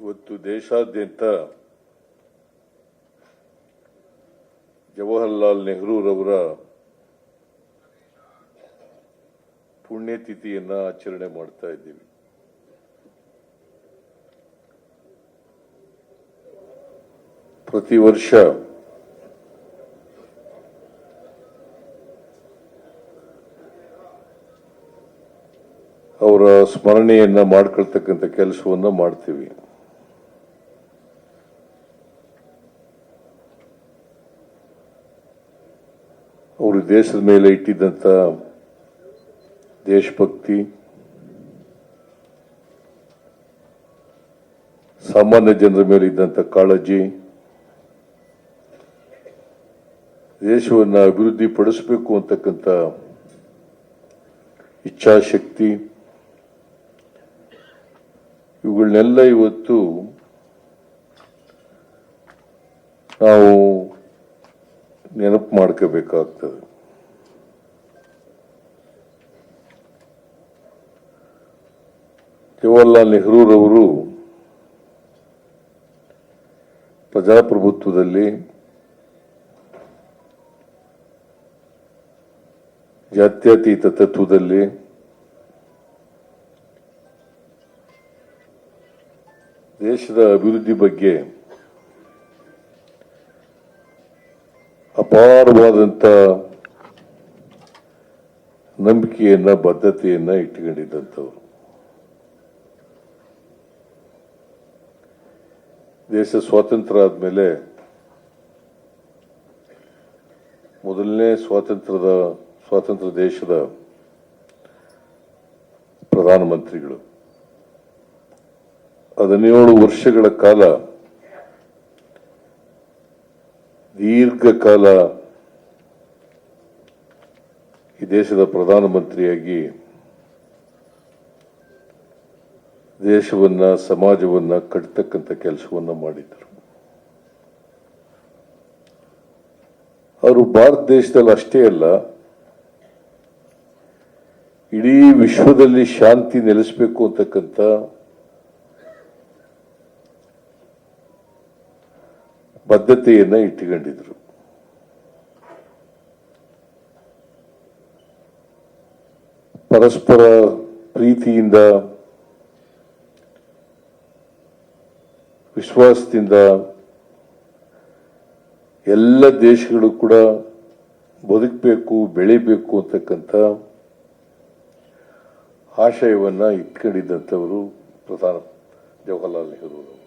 ಇವತ್ತು ದೇಶಾದ್ಯಂತ ಜವಾಹರ್ಲಾಲ್ ನೆಹರೂರವರ ಪುಣ್ಯತಿಥಿಯನ್ನ ಆಚರಣೆ ಮಾಡ್ತಾ ಇದ್ದೀವಿ. ಪ್ರತಿ ವರ್ಷ ಅವರ ಸ್ಮರಣೆಯನ್ನ ಮಾಡ್ಕೊಳ್ತಕ್ಕಂಥ ಕೆಲಸವನ್ನ ಮಾಡ್ತೀವಿ. ಅವರು ದೇಶದ ಮೇಲೆ ಇಟ್ಟಿದ್ದಂಥ ದೇಶಭಕ್ತಿ, ಸಾಮಾನ್ಯ ಜನರ ಮೇಲೆ ಇದ್ದಂಥ ಕಾಳಜಿ, ದೇಶವನ್ನು ಅಭಿವೃದ್ಧಿ ಪಡಿಸಬೇಕು ಅಂತಕ್ಕಂಥ ಇಚ್ಛಾಶಕ್ತಿ, ಇವುಗಳನ್ನೆಲ್ಲ ಇವತ್ತು ನಾವು ನೆನಪು ಮಾಡ್ಕೋಬೇಕಾಗ್ತದೆ. ಜವಾಹರ್ಲಾಲ್ ನೆಹರೂರವರು ಪ್ರಜಾಪ್ರಭುತ್ವದಲ್ಲಿ ಜಾತ್ಯತೀತ ತತ್ವದಲ್ಲಿ ದೇಶದ ಅಭಿವೃದ್ಧಿ ಬಗ್ಗೆ ಅಪಾರವಾದಂತ ನಂಬಿಕೆಯನ್ನು, ಬದ್ಧತೆಯನ್ನು ಇಟ್ಟುಕೊಂಡಿದ್ದಂಥವ್ರು. ದೇಶ ಸ್ವಾತಂತ್ರ್ಯ ಆದಮೇಲೆ ಮೊದಲನೇ ಸ್ವಾತಂತ್ರ್ಯದ, ಸ್ವಾತಂತ್ರ್ಯ ದೇಶದ ಪ್ರಧಾನಮಂತ್ರಿಗಳು. ಹದಿನೇಳು ವರ್ಷಗಳ ಕಾಲ ದೀರ್ಘಕಾಲ ಈ ದೇಶದ ಪ್ರಧಾನಮಂತ್ರಿಯಾಗಿ ದೇಶವನ್ನ, ಸಮಾಜವನ್ನ ಕಟ್ತಕ್ಕಂಥ ಕೆಲಸವನ್ನ ಮಾಡಿದರು ಅವರು ಭಾರತ ದೇಶದಲ್ಲಿ ಅಷ್ಟೇ ಅಲ್ಲ, ಇಡೀ ವಿಶ್ವದಲ್ಲಿ ಶಾಂತಿ ನೆಲೆಸಬೇಕು ಅಂತಕ್ಕಂಥ ಬದ್ಧತೆಯನ್ನ ಇಟ್ಟುಕೊಂಡಿದ್ರು. ಪರಸ್ಪರ ಪ್ರೀತಿಯಿಂದ, ವಿಶ್ವಾಸದಿಂದ ಎಲ್ಲ ದೇಶಗಳು ಕೂಡ ಬದುಕಬೇಕು, ಬೆಳಿಬೇಕು ಅಂತಕ್ಕಂಥ ಆಶಯವನ್ನ ಇಟ್ಕೊಂಡಿದ್ದಂಥವರು ಪ್ರಧಾನ ಜವಾಹರ್ಲಾಲ್ ನೆಹರು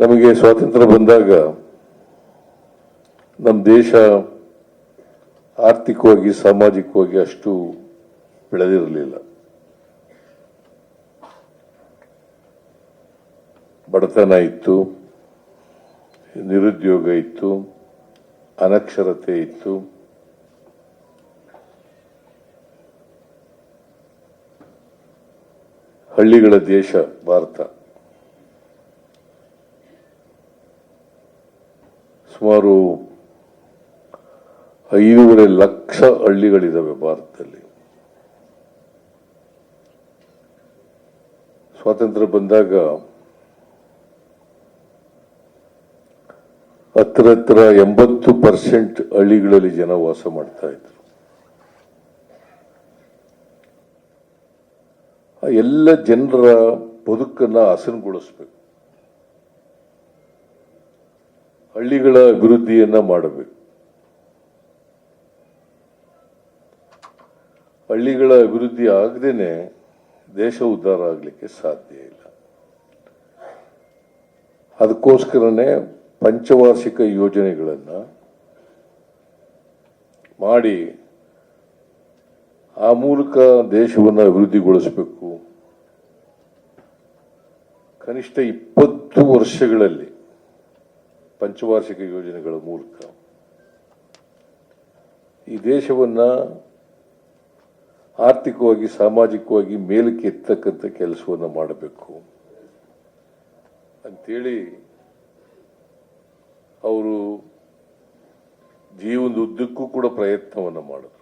ನಮಗೆ ಸ್ವಾತಂತ್ರ್ಯ ಬಂದಾಗ ನಮ್ಮ ದೇಶ ಆರ್ಥಿಕವಾಗಿ, ಸಾಮಾಜಿಕವಾಗಿ ಅಷ್ಟು ಬೆಳೆದಿರಲಿಲ್ಲ. ಬಡತನ ಇತ್ತು, ನಿರುದ್ಯೋಗ ಇತ್ತು, ಅನಕ್ಷರತೆ ಇತ್ತು. ಹಳ್ಳಿಗಳ ದೇಶ ಭಾರತ. ಸುಮಾರು ಐದೂವರೆ ಲಕ್ಷ ಹಳ್ಳಿಗಳಿದ್ದಾವೆ ಭಾರತದಲ್ಲಿ. ಸ್ವಾತಂತ್ರ್ಯ ಬಂದಾಗ ಹತ್ರ ಹತ್ರ ಎಂಬತ್ತು ಪರ್ಸೆಂಟ್ ಹಳ್ಳಿಗಳಲ್ಲಿ ಜನ ವಾಸ ಮಾಡ್ತಾ ಇದ್ರು. ಎಲ್ಲ ಜನರ ಬದುಕನ್ನ ಹಸನುಗೊಳಿಸ್ಬೇಕು. ಹಳ್ಳಿಗಳ ಅಭಿವೃದ್ಧಿಯನ್ನ ಮಾಡಬೇಕು. ಹಳ್ಳಿಗಳ ಅಭಿವೃದ್ಧಿ ಆಗದೇನೆ ದೇಶ ಉದ್ಧಾರ ಆಗಲಿಕ್ಕೆ ಸಾಧ್ಯ ಇಲ್ಲ. ಅದಕ್ಕೋಸ್ಕರನೇ ಪಂಚವಾರ್ಷಿಕ ಯೋಜನೆಗಳನ್ನು ಮಾಡಿ ಆ ಮೂಲಕ ದೇಶವನ್ನು ಅಭಿವೃದ್ಧಿಗೊಳಿಸಬೇಕು. ಕನಿಷ್ಠ ಇಪ್ಪತ್ತು ವರ್ಷಗಳಲ್ಲಿ ಪಂಚವಾರ್ಷಿಕ ಯೋಜನೆಗಳ ಮೂಲಕ. ಈ ದೇಶವನ್ನು ಆರ್ಥಿಕವಾಗಿ, ಸಾಮಾಜಿಕವಾಗಿ ಮೇಲಕ್ಕೆ ಎತ್ತಕ್ಕಂಥ ಕೆಲಸವನ್ನು ಮಾಡಬೇಕು. ಅಂತೇಳಿ ಅವರು ಜೀವನದ ಉದ್ದಕ್ಕೂ ಕೂಡ ಪ್ರಯತ್ನವನ್ನು ಮಾಡಿದ್ರು.